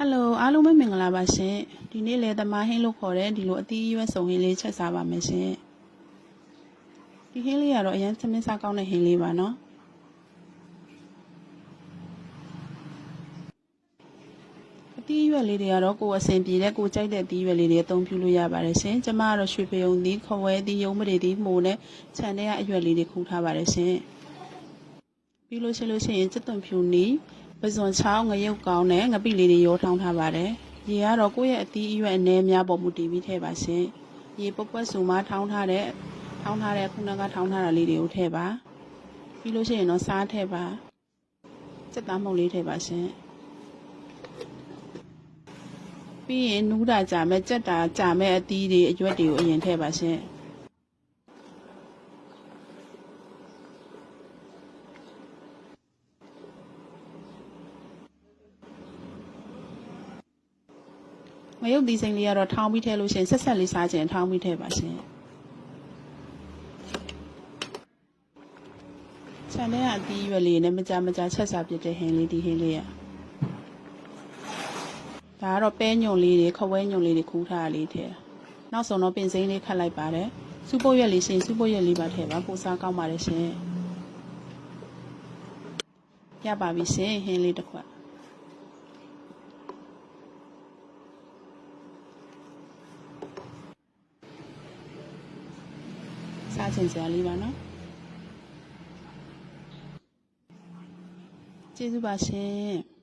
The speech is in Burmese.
ဟယ်လိုအားလုံးပဲမင်္ဂလာပါရှင်ဒီနေ့လေသမားဟင်းလို့ခေါ်တဲ့ဒီလိုအသီးအရွက်စုံဟင်းလေးချက်စားပါမယ်ရှင်ဒီဟင်းလေးကတော့အရင်သမင်းစားကောင်းတဲ့ဟင်းလေးပါနော်အသီးအရွက်လေးတွေကတော့ကိုယ်အဆင်ပြေတဲ့ကိုယ်ကြိုက်တဲ့အသီးအရွက်လေးတွေအသုံးပြုလို့ရပါတယ်ရှင်ကျမကတော့ရွှေပြုံသီးခွဲသီးရုံးမတွေသီးမှုနဲ့ခြံထဲကအရွက်လေးတွေခူးထားပါတယ်ရှင်ပြီးလို့ရှိလို့ရှိရင်စစ်သွန်ဖြူနီ ပဇွန်ချောင်းငရုတ်ကောင်းနဲ့ငပိလေးတွေရောထောင်းထားပါတယ်။ရေကတော့ကိုယ့်ရဲ့အသီးအရွက်အနည်းများပေါ်မူတည်ပြီးထည့်ပါရှင်။ရေပွက်ပွက်စုံမထောင်းထားတဲ့ထောင်းထားတဲ့ခုနကထောင်းထားတာလေးတွေကိုထည့်ပါ။ပြီးလို့ရှိရင်တော့စားထည့်ပါ။စက်သားမုတ်လေးထည့်ပါရှင်။ပြီးရင်နူးတာကြာမဲ့ကြက်တာကြာမဲ့အသီးတွေအရွက်တွေကိုအရင်ထည့်ပါရှင်။ ငရုတ်သီးစိမ်းလေးကတော့ထောင်းပြီးထည့်လို့ရှရင်ဆက်ဆက်လေးစားခြင်းထောင်းပြီးထည့်ပါရှင်။ခြံထဲကအသီးရွက်လေးနဲ့မကြမကြချက်စားပြစ်တဲ့ဟင်းလေးဒီဟင်းလေးอ่ะဒါကတော့ပဲညုံလေးတွေခဝဲညုံလေးတွေခူးထားတာလေးထည့်တာ။နောက်ဆုံးတော့ပင်စိမ်းလေးခတ်လိုက်ပါတယ်။စူပုတ်ရွက်လေးရှင်စူပုတ်ရွက်လေးပါထည့်ပါပိုစားကောင်းပါတယ်ရှင်။ရပါပြီရှင်ဟင်းလေးတစ်ခွက် စားချင်စရာလေးပါနော်ကျေးဇူးပါရှင်